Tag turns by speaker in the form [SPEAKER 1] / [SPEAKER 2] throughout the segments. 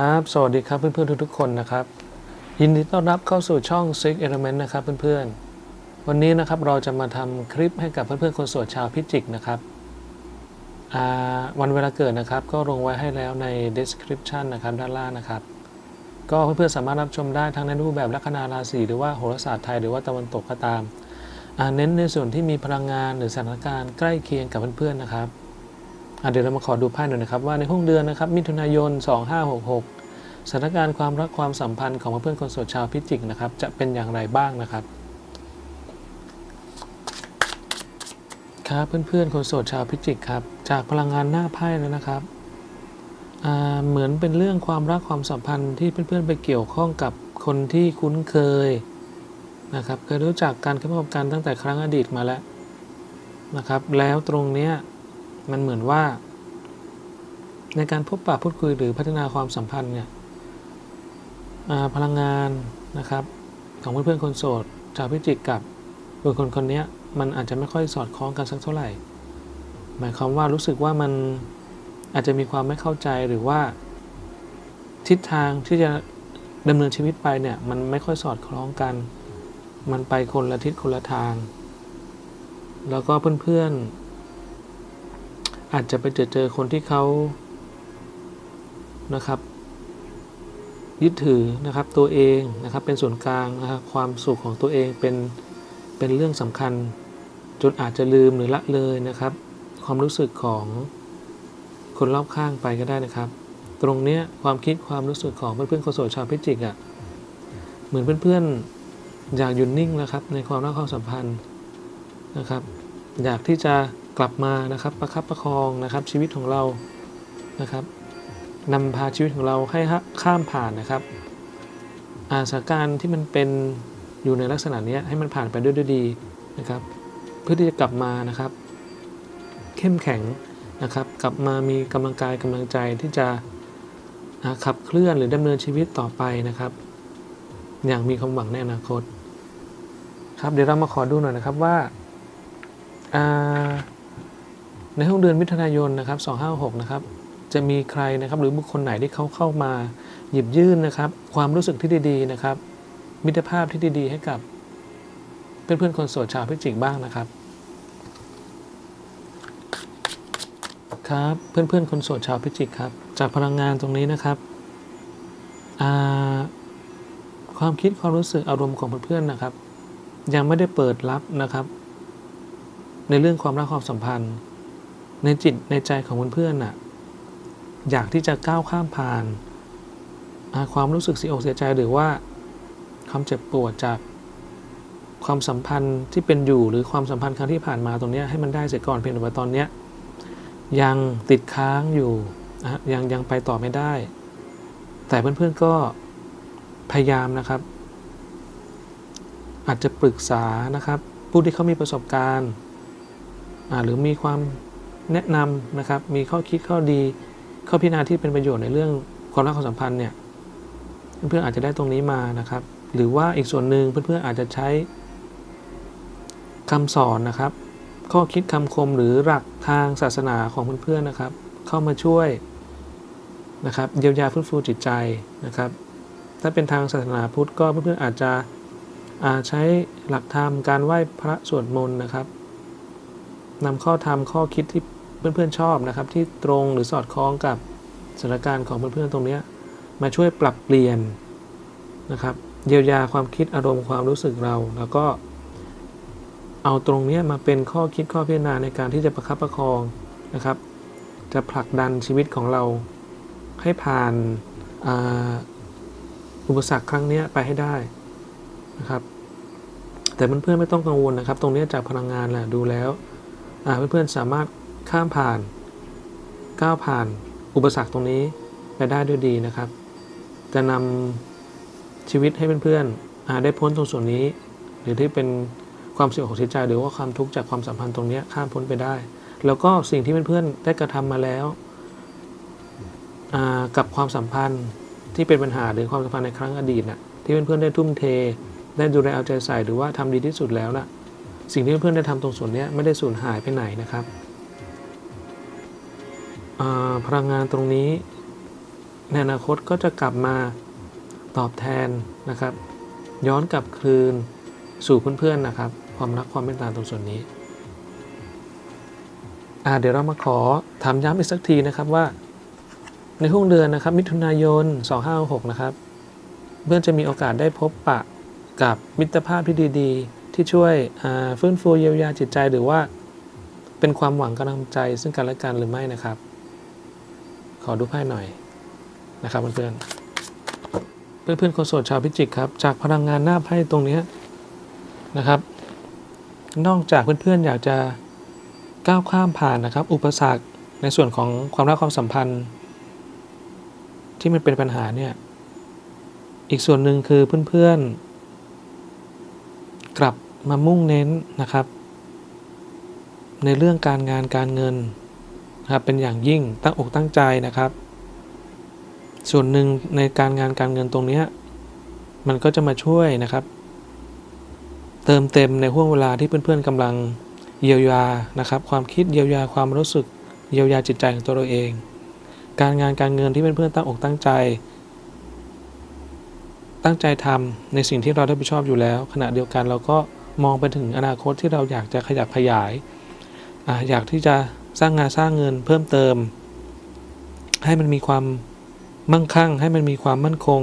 [SPEAKER 1] ครับ สวัสดีครับเพื่อนๆทุกๆคนนะครับ ยินดีต้อนรับเข้าสู่ช่อง Six Element นะครับเพื่อนๆ วันนี้นะครับเราจะมาทำคลิปให้กับเพื่อนๆคนโสดชาวพิจิกนะครับ วันเวลาเกิดนะครับก็ลงไว้ให้แล้วใน description นะครับด้านล่างนะครับ ก็เพื่อนๆสามารถรับชมได้ทั้งในรูปแบบลัคนาราศีหรือว่าโหราศาสตร์ไทยหรือว่าตะวันตกก็ตาม เน้นในส่วนที่มีพลังงานหรือสถานการณ์ใกล้เคียงกับเพื่อนๆนะครับเดี๋ยวเรามาขอดูไพ่หน่อยนะครับว่าในห้องเดือนนะครับมิถุนายน 2566 สถานการณ์ความรักความสัมพันธ์ของเพื่อนคนโสดชาวพิจิกนะครับ จะเป็นอย่างไรบ้างนะครับครับเพื่อนๆคนโสดชาวพิจิกครับจากพลังงานหน้าไพ่แล้วนะครับเหมือนเป็นเรื่องความรักความสัมพันธ์ที่เพื่อนๆไปเกี่ยวข้องกับคนที่คุ้นเคยนะครับเคยรู้จักกันเคยพบกันตั้งแต่ครั้งอดีตมาแล้วนะครับ แล้วตรงเนี้ยมันเหมือนว่า ในการพบปะพูดคุยหรือพัฒนาความสัมพันธ์เนี่ย พลังงานนะครับของเพื่อนๆคนโสดชาวพิจิกกับบุคคลคนนี้มันอาจจะไม่ค่อยสอดคล้องกันสักเท่าไหร่ หมายความว่ารู้สึกว่ามันอาจจะมีความไม่เข้าใจหรือว่า ทิศทางที่จะดำเนินชีวิตไปเนี่ยมันไม่ค่อยสอดคล้องกัน มันไปคนละทิศคนละทาง แล้วก็เพื่อนๆอาจจะไปเจอเจอคนที่เขานะครับ ยึดถือนะครับตัวเองนะครับเป็นส่วนกลางนะครับความสุขของตัวเองเป็นเป็นเรื่องสำคัญ จนอาจจะลืมหรือละเลยนะครับ ความรู้สึกของคนรอบข้างไปก็ได้นะครับ ตรงเนี้ยความคิดความรู้สึกของเพื่อนๆคนโสดชาวพิจิกอะ่ะเหมือนเพื่อนๆอยากหยุดนิ่งนะครับ ในความรักความสัมพันธ์นะครับ อยากที่จะกลับมานะครับประคับประคองนะครับชีวิตของเรานะครับ นำพาชีวิตของเราให้ข้ามผ่านนะครับอาสาการที่มันเป็นอยู่ในลักษณะนี้ให้มันผ่านไปด้วยด,วยดีนะครับ เพื่อที่จะกลับมานะครับ เข้มแข็งนะครับ กลับมามีกำลังกายกำลังใจที่จะขับเคลื่อนหรือดำเนินชีวิตต่อไปนะครับ อย่างมีความหวังในอนาคต ครับเดี๋ยวเรามาขอดูหน่อยนะครับว่าอ่าในห้องเดือนมิถุนายนนะครับ256นะครับ จะมีใครนะครับ หรือบุคคลไหนที่เขาเข้ามาหยิบยื่นนะครับ ความรู้สึกที่ดีๆนะครับ มิตรภาพที่ดีๆ ให้กับเพื่อนๆคนโสดชาวพิจิกบ้างนะครับ ครับเพื่อนๆคนโสดชาวพิจิกครับ จากพลังงานตรงนี้นะครับความคิดความรู้สึกอารมณ์ของเพื่อนๆนะครับ ยังไม่ได้เปิดรับนะครับ ในเรื่องความรักความสัมพันธ์ ในจิตในใจของเพื่อนๆน่ะ อยากที่จะก้าวข้ามผ่านาความรู้สึกเสียอกเสียใจหรือว่าความเจ็บปวดจากความสัมพันธ์ที่เป็นอยู่หรือความสัมพันธ์ครั้งที่ผ่านมาตรงนี้ให้มันได้เสียก่อนเพียงแต่ว่าตอนนี้ยังติดค้างอยู่นะฮะยังยังไปต่อไม่ได้ แต่เพื่อนๆก็พยายามนะครับ อาจจะปรึกษานะครับ ผู้ที่เขามีประสบการณ์หรือมีความแนะนำนะครับ มีข้อคิดข้อดี ข้อพิจารณาที่เป็นประโยชน์ในเรื่องความรักความสัมพันธ์เนี่ยเพื่อนๆอาจจะได้ตรงนี้มานะครับ หรือว่าอีกส่วนหนึ่งเพื่อนๆอาจจะใช้คำสอนนะครับ ข้อคิดคำคมหรือหลักทางศาสนาของเพื่อนๆนะครับ เข้ามาช่วยนะครับเยียวยาฟื้นฟูจิตใจนะครับ ถ้าเป็นทางศาสนาพุทธก็เพื่อนๆอาจจะอาใช้หลักธรรมการไหว้พระสวดมนต์นะครับนำข้อธรรมข้อคิดที่ เพื่อนๆชอบนะครับ ที่ตรงหรือสอดคล้องกับสถานการณ์ของเพื่อนๆตรงเนี้ยมาช่วยปรับเปลี่ยนนะครับ เยียวยาความคิดอารมณ์ความรู้สึกเรา แล้วก็เอาตรงเนี้ยมาเป็นข้อคิดข้อพิจารณาในการที่จะประคับประคองนะครับ จะผลักดันชีวิตของเราให้ผ่านอุปสรรคครั้งเนี้ยไปให้ได้นะครับ แต่เพื่อนๆไม่ต้องกังวลนะครับ ตรงเนี้ยจากพลังงานแหละดูแล้วเพื่อนๆสามารถ ข้ามผ่าน ก้าวผ่าน อุปสรรคตรงนี้ไปได้ด้วยดีนะครับ จะนำชีวิตให้เพื่อนๆอ่าได้พ้นตรงส่วนนี้ หรือที่เป็นความเสียอกเสียใจหรือว่าความทุกข์จากความสัมพันธ์ตรงนี้ข้ามพ้นไปได้ แล้วก็สิ่งที่เพื่อนๆได้กระทำมาแล้วกับความสัมพันธ์ที่เป็นปัญหาหรือความสัมพันธ์ในครั้งอดีตน่ะที่เพื่อนๆได้ทุ่มเท ได้ดูแลเอาใจใส่หรือว่าทำดีที่สุดแล้วน่ะสิ่งที่เพื่อนๆได้ทำตรงส่วนนี้ไม่ได้สูญหายไปไหนนะครับ พลังงานตรงนี้ ในอนาคตก็จะกลับมาตอบแทนนะครับ ย้อนกลับคืนสู่เพื่อนๆนะครับ ความรักความเมตตาตรงส่วนนี้เดี๋ยวเรามาขอถามย้ำอีกสักทีนะครับว่า ในห่วงเดือนนะครับ มิถุนายน 2566 นะครับ เพื่อนจะมีโอกาสได้พบปะกับมิตรภาพที่ดีๆ ที่ช่วยฟื้นฟูเยียวยาจิตใจหรือว่าเป็นความหวังกำลังใจซึ่งกันและกันหรือไม่นะครับ ขอดูไพ่หน่อยนะครับเพื่อนๆเพื่อนๆคนโสดชาวพิจิกครับ จากพลังงานหน้าไพ่ตรงนี้นะครับ นอกจากเพื่อนๆอยากจะก้าวข้ามผ่านนะครับ อุปสรรคในส่วนของความรักความสัมพันธ์ ที่มันเป็นปัญหาเนี่ยอีกส่วนหนึ่งคือเพื่อนๆกลับมามุ่งเน้นนะครับ ในเรื่องการงานการเงิน ครับเป็นอย่างยิ่งตั้งอกตั้งใจนะครับ ส่วนหนึ่งในการงานการเงินตรงนี้มันก็จะมาช่วยนะครับ เติมเต็มในห่วงเวลาที่เพื่อนๆกำลังเยียวยานะครับ ความคิดเยียวยาความรู้สึกเยียวยาจิตใจของตัวเราเอง การงานการเงินที่เพื่อนๆตั้งอกตั้งใจ ตั้งใจทำในสิ่งที่เราได้ผิดชอบอยู่แล้ว ขณะเดียวกันเราก็มองไปถึงอนาคตที่เราอยากจะขยับขยายออยากที่จะ สร้างงานสร้างเงินเพิ่มเติม ให้มันมีความมั่งคั่ง ให้มันมีความมั่นคง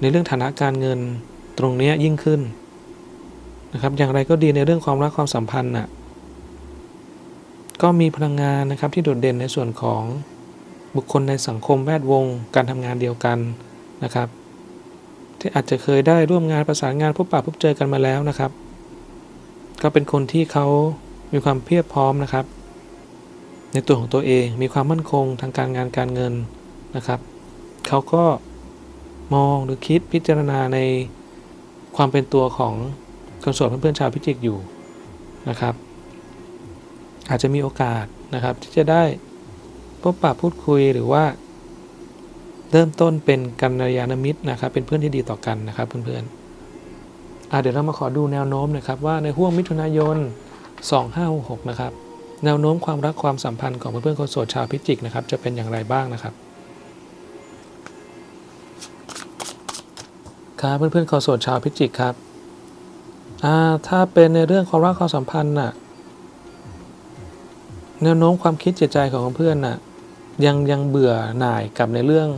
[SPEAKER 1] ในเรื่องฐานะการเงินตรงนี้ยิ่งขึ้นนะครับ อย่างไรก็ดีในเรื่องความรักความสัมพันธ์น่ะก็มีพลังงานนะครับที่โดดเด่นในส่วนของบุคคลในสังคมแวดวง การทำงานเดียวกันนะครับ ที่อาจจะเคยได้ร่วมงานประสานงานพบปะพบเจอกันมาแล้วนะครับ ก็เป็นคนที่เขามีความเพียบพร้อมนะครับ ในตัวของตัวเองมีความมั่นคงทางการงานการเงินนะครับ เขาก็มองหรือคิดพิจารณาในความเป็นตัวของคนโสดเพื่อนๆชาวพิจิกอยู่นะครับ อาจจะมีโอกาสนะครับที่จะได้พบปะพูดคุยหรือว่า เริ่มต้นเป็นกัลยาณมิตรนะครับ เป็นเพื่อนที่ดีต่อกันนะครับเพื่อนๆเดี๋ยวเรามาขอดูแนวโน้มนะครับว่าในห่วงมิถุนายน 2566 นะครับ แนวโน้มความรักความสัมพันธ์ของเพื่อนๆคนโสดชาวพิจิกนะครับ จะเป็นอย่างไรบ้างนะครับครับเพื่อนๆคนโสดชาวพิจิกครับถ้าเป็นในเรื่องความรักความสัมพันธ์น่ะแนวโน้มความคิดจิตใจของเพื่อนน่ะยังยังเบื่อหน่ายกับในเรื่อง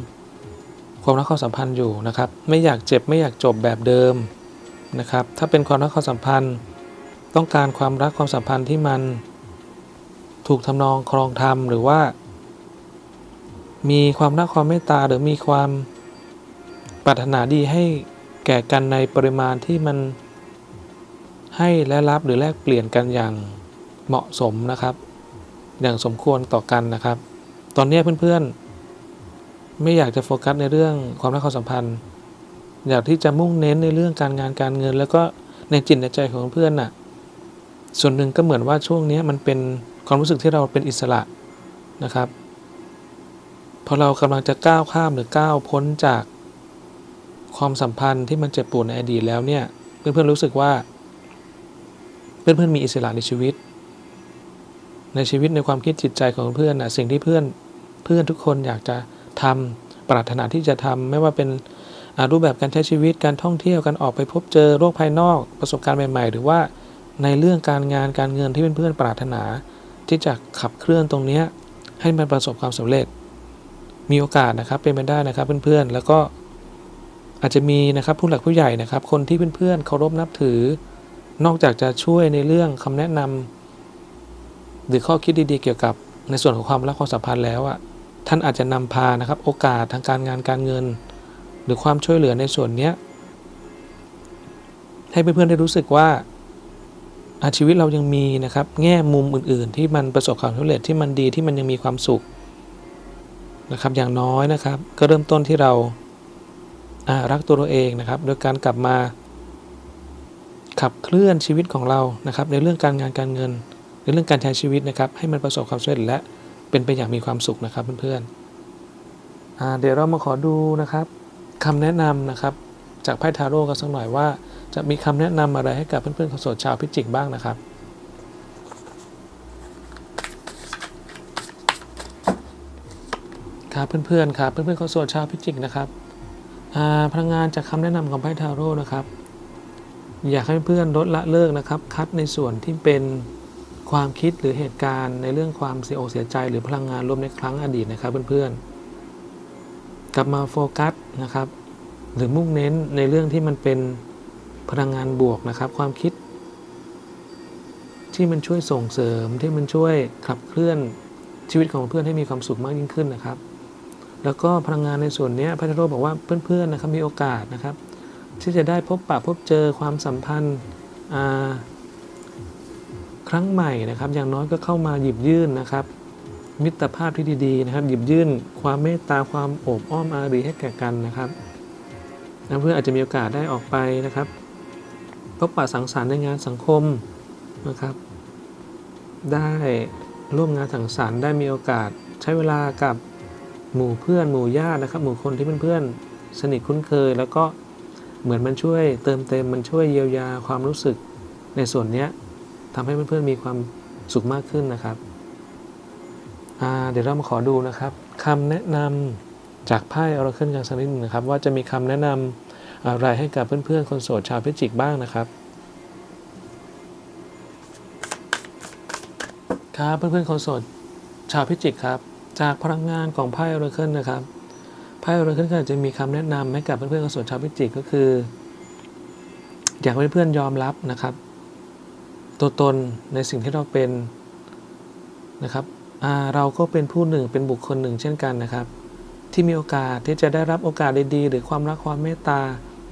[SPEAKER 1] ความรักความสัมพันธ์อยู่นะครับ ไม่อยากเจ็บไม่อยากจบแบบเดิมนะครับ ถ้าเป็นความรักความสัมพันธ์ ต้องการความรักความสัมพันธ์ที่มัน ถูกทำนองครองธรรมหรือว่า มีความรักความเมตตาหรือมีความปรารถนาดีให้แก่กันในปริมาณที่มันให้และรับหรือแลกเปลี่ยนกันอย่างเหมาะสมนะครับ อย่างสมควรต่อกันนะครับ ตอนนี้เพื่อนๆ ไม่อยากจะโฟกัสในเรื่องความรักความสัมพันธ์ อยากที่จะมุ่งเน้นในเรื่องการงานการเงิน แล้วก็ในจิตในใจของเพื่อนน่ะ ส่วนหนึ่งก็เหมือนว่าช่วงนี้มันเป็น ความรู้สึกที่เราเป็นอิสระนะครับพอเรากำลังจะก้าวข้ามหรือก้าวพ้นจากความสัมพันธ์ที่มันเจ็บปวดในอดีตแล้วเนี่ยเพื่อนๆรู้สึกว่า เพื่อนๆมีอิสระในชีวิต ในชีวิตในความคิดจิตใจของเพื่อนนะสิ่งที่เพื่อนเพื่อนทุกคนอยากจะทำปรารถนาที่จะทำไม่ว่าเป็นรูปแบบการใช้ชีวิตการท่องเที่ยวการออกไปพบเจอโลกภายนอกประสบการณ์ใหม่ ๆ หรือว่าในเรื่องการงานการเงินที่เพื่อนๆปรารถนา ที่จะขับเคลื่อนตรงนี้ให้มันประสบความสำเร็จ มีโอกาสนะครับเป็นไปได้นะครับเพื่อนๆ แล้วก็อาจจะมีนะครับผู้หลักผู้ใหญ่นะครับ คนที่เพื่อนๆเคารพนับถือ นอกจากจะช่วยในเรื่องคำแนะนำหรือข้อคิดดีๆ เกี่ยวกับในส่วนของความรักความสัมพันธ์แล้วอะท่านอาจจะนำพานะครับ โอกาสทางการงานการเงิน หรือความช่วยเหลือในส่วนเนี้ยให้เพื่อนๆได้รู้สึกว่า ชีวิตเรายังมีนะครับแง่มุมอื่น ๆ ที่มันประสบความสำเร็จที่มันดีที่มันยังมีความสุขนะครับอย่างน้อยนะครับ ก็เริ่มต้นที่เรารักตัวเราเองนะครับ โดยการกลับมา ขับเคลื่อนชีวิตของเรานะครับ ในเรื่องการงานการเงิน ในเรื่องการใช้ชีวิตนะครับ ให้มันประสบความสำเร็จและเป็นไปอย่างมีความสุขนะครับเพื่อนๆเดี๋ยวเรามาขอดูนะครับคำแนะนำนะครับ จากไพ่ทาโร่กันสักหน่อยว่า จะมีคำแนะนำอะไรให้กับเพื่อนๆคนโสดชาวพิจิกบ้างนะครับครับเพื่อนๆครับเพื่อนๆคนโสดชาวพิจิกนะครับพลังงานจากคำแนะนำของไพ่ทาโร่นะครับ อยากให้เพื่อนลดละเลิกนะครับ คัดในส่วนที่เป็นความคิดหรือเหตุการณ์ในเรื่องความเสียอกเสียใจ หรือพลังงานลบในครั้งอดีตนะครับเพื่อนๆกลับมาโฟกัสนะครับ หรือมุ่งเน้นในเรื่องที่มันเป็น พลังงานบวกนะครับ ความคิด ที่มันช่วยส่งเสริมที่มันช่วยขับเคลื่อนชีวิตของเพื่อนให้มีความสุขมากยิ่งขึ้นนะครับ แล้วก็พลังงานในส่วนนี้พระเจ้าบอกว่าเพื่อนๆนะครับมีโอกาสนะครับ ที่จะได้พบปะพบเจอความสัมพันธ์ครั้งใหม่นะครับ อย่างน้อยก็เข้ามาหยิบยื่นนะครับ มิตรภาพที่ดีๆนะครับ หยิบยื่นความเมตตาความโอบอ้อมอารีให้แก่กันนะครับเพื่อนอาจจะมีโอกาสได้ออกไปนะครับ พบปะสังสรรค์ในงานสังคมนะครับ ได้ร่วมงานสังสรรค์ได้มีโอกาสใช้เวลากับหมู่เพื่อนหมู่ญาตินะครับ หมู่คนที่เพื่อนๆสนิทคุ้นเคย แล้วก็เหมือนมันช่วยเติมเต็มมันช่วยเยียวยาความรู้สึกในส่วนนี้ทำให้เพื่อนๆมีความสุขมากขึ้นนะครับเดี๋ยวเรามาขอดูนะครับคำแนะนำจากไพ่อราเคิลกันสักนิดนึงนะครับ ว่าจะมีคำแนะนำ อะไรให้กับเพื่อนๆ คนโสดชาวพิจิกบ้างนะครับ ครับเพื่อนๆ คนโสดชาวพิจิกครับ จากพลังงานของไพ่อรเคิลนะครับไพ่อรเคิลก็จะมีคำแนะนำให้กับเพื่อนๆ คนโสดชาวพิจิกก็คือ อยากให้เพื่อนๆ ยอมรับนะครับ ตัวตนในสิ่งที่เราเป็นนะครับเราก็เป็นผู้หนึ่งเป็นบุคคลหนึ่งเช่นกันนะครับ ที่มีโอกาสที่จะได้รับโอกาสดีๆ หรือความรักความเมตตา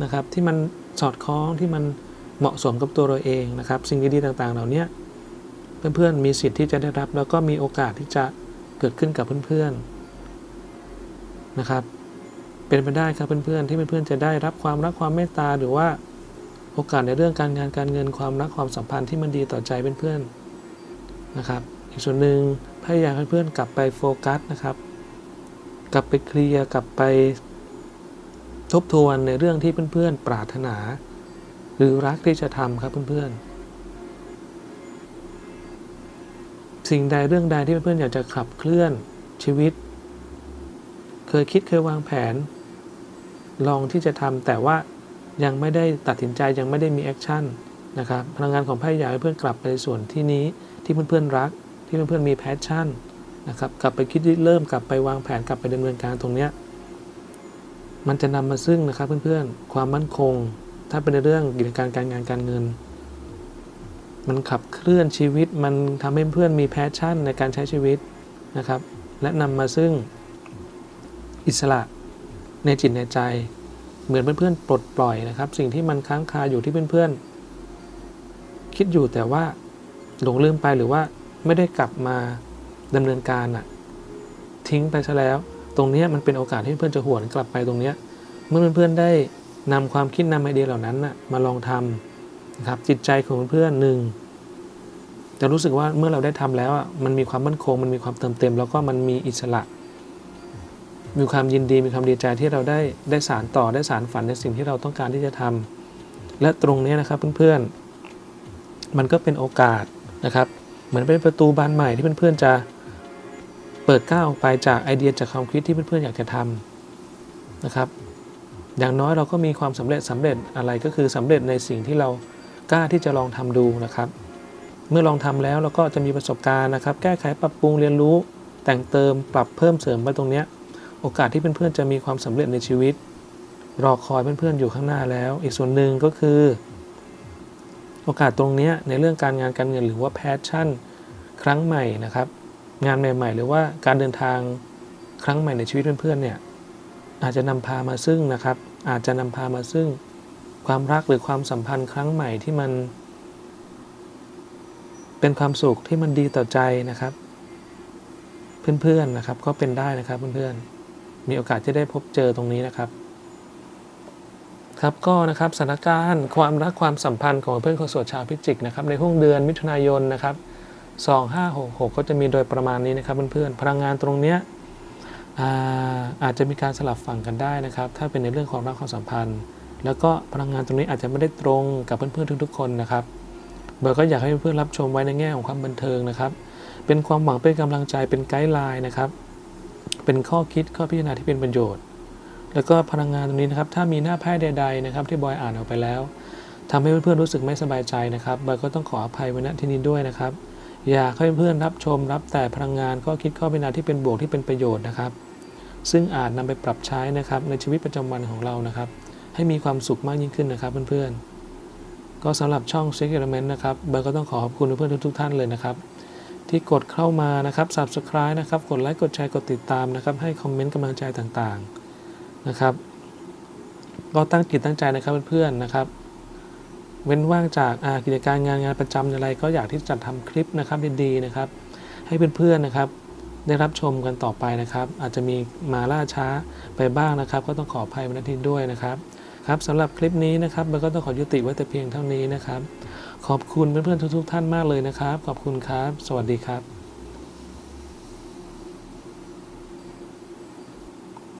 [SPEAKER 1] นะครับที่มันสอดคล้องที่มันเหมาะสมกับตัวเราเองนะครับ สิ่งดีๆต่างๆ เหล่านี้เพื่อนๆมีสิทธิ์ที่จะได้รับ แล้วก็มีโอกาสที่จะเกิดขึ้นกับเพื่อนๆนะครับ เป็นไปได้ครับเพื่อนๆที่เพื่อนๆจะได้รับความรักความเมตตาหรือว่าโอกาสในเรื่องการงานการเงินความรักความสัมพันธ์ที่มันดีต่อใจเพื่อนๆนะครับ อีกส่วนหนึ่งพยายามให้เพื่อนกลับไปโฟกัสนะครับ กลับไปเคลียร์กลับไป ทบทวนในเรื่องที่เพื่อนๆ ปรารถนา หรือรักที่จะทำครับเพื่อนๆ สิ่งใดเรื่องใดที่เพื่อนๆ อยากจะขับเคลื่อนชีวิต เคยคิดเคยวางแผน ลองที่จะทำแต่ว่ายังไม่ได้ตัดสินใจยังไม่ได้มีแอคชั่นนะครับพลังงานของไพ่อยากให้เพื่อนกลับไปส่วนที่นี้ที่เพื่อนๆรัก ที่เพื่อนๆมีแพชชั่นนะครับกลับไปคิดเริ่มกลับไปวางแผนกลับไปดำเนินการตรงเนี้ย มันจะนำมาซึ่งนะครับเพื่อนๆ ความมั่นคง ถ้าเป็นในเรื่องกิจการการงานการเงิน มันขับเคลื่อนชีวิต มันทำให้เพื่อนมีแพชชั่นในการใช้ชีวิตนะครับ และนำมาซึ่งอิสระในจิตในใจ เหมือนเพื่อนๆปลดปล่อยนะครับ สิ่งที่มันค้างคาอยู่ที่เพื่อนๆ คิดอยู่แต่ว่าหลงลืมไปหรือว่าไม่ได้กลับมาดำเนินการอะทิ้งไปซะแล้ว ตรงนี้มันเป็นโอกาสที่เพื่อนจะหวนกลับไปตรงนี้เมื่อเพื่อนๆได้นำความคิดนำไอเดียเหล่านั้นนะมาลองทำนะครับจิตใจของเพื่อนๆหนึ่งจะรู้สึกว่าเมื่อเราได้ทำแล้วอะมันมีความมั่นคง มันมีความเติมเต็ม แล้วก็มันมีอิสระ มีความยินดีมีความดีใจที่เราได้ได้สารต่อได้สารฝันในสิ่งที่เราต้องการที่จะทำและตรงนี้นะครับเพื่อนๆมันก็เป็นโอกาสนะครับ เหมือนเป็นประตูบานใหม่ที่เพื่อนๆจะ เปิดก้าวออกไปจากไอเดียจากความคิดที่เพื่อนๆอยากจะทำนะครับ อย่างน้อยเราก็มีความสำเร็จสำเร็จอะไรก็คือสำเร็จในสิ่งที่เรากล้าที่จะลองทำดูนะครับ เมื่อลองทำแล้วเราก็จะมีประสบการณ์นะครับ แก้ไขปรับปรุงเรียนรู้ แต่งเติมปรับเพิ่มเสริมไปตรงเนี้ยโอกาสที่เพื่อนๆจะมีความสำเร็จในชีวิต รอคอยเพื่อนๆอยู่ข้างหน้าแล้ว อีกส่วนหนึ่งก็คือ โอกาสตรงเนี้ยในเรื่องการงานการเงินหรือว่าแพชชั่น ครั้งใหม่นะครับ งานใหม่ ๆ หรือว่าการเดินทางครั้งใหม่ในชีวิตเพื่อนๆเนี่ยอาจจะนำพามาซึ่งนะครับ อาจจะนำพามาซึ่งความรักหรือความสัมพันธ์ครั้งใหม่ที่มัน เป็นความสุขที่มันดีต่อใจนะครับ เพื่อนๆนะครับก็เป็นได้นะครับเพื่อนๆมีโอกาสที่ได้พบเจอตรงนี้นะครับ ครับก็นะครับสถานการณ์ความรักความสัมพันธ์ของเพื่อนคนโสดชาวพิจิกนะครับในห่วงเดือนมิถุนายนนะครับ 2566 ก็จะมีโดยประมาณนี้นะครับเพื่อนๆพลังงานตรงเนี้ยอาอาจจะมีการสลับฝั่งกันได้นะครับ ถ้าเป็นในเรื่องของรักความสัมพันธ์ แล้วก็พลังงานตรงนี้อาจจะไม่ได้ตรงกับเพื่อนๆทุกๆ คนนะครับเบอร์ก็อยากให้เพื่อนๆรับชมไว้ในแง่ของความบันเทิงนะครับ เป็นความหวังเป็นกำลังใจเป็นไกด์ไลน์นะครับ เป็นข้อคิดข้อพิจารณาที่เป็นประโยชน์ แล้วก็พลังงานตรงนี้นะครับ ถ้ามีหน้าไพ่ใด ๆนะครับ ที่บอยอ่านออกไปแล้วทำให้เพื่อนๆรู้สึกไม่สบายใจนะครับเบอยก็ต้องขออภัยไว้ณที่นี้ด้วยนะครับ อยากให้เพื่อนรับชมรับแต่พลังงานข้อคิดข้อพิจารณาที่เป็นบวกที่เป็นประโยชน์นะครับ ซึ่งอาจนำไปปรับใช้นะครับในชีวิตประจำวันของเรานะครับ ให้มีความสุขมากยิ่งขึ้นนะครับเพื่อนๆ ก็สำหรับช่อง s e c r e m e n t นะครับเบอร์ก็ต้องขอขอบคุณเพื่อนๆทุกๆท่านเลยนะครับ ที่กดเข้ามานะครับ Subscribe นะครับ กดไลค์กดแชร์กดติดตามนะครับ ให้คอมเมนต์กำลังใจต่างๆนะครับ ก็ตั้งจิตตั้งใจนะครับเพื่อนๆนะครับ เว้นว่างจากกิจการงานงานประจำอะไร ก็อยากที่จะทำคลิปนะครับดีๆนะครับ ให้เพื่อนๆนะครับ ได้รับชมกันต่อไปนะครับ อาจจะมีมาล่าช้าไปบ้างนะครับ ก็ต้องขออภัยมาณที่ด้วยนะครับครับสำหรับคลิปนี้นะครับเราก็ต้องขอยุติไว้แต่เพียงเท่านี้นะครับ ขอบคุณเพื่อนๆทุกๆท่านมากเลยนะครับ ขอบคุณครับ สวัสดีครับ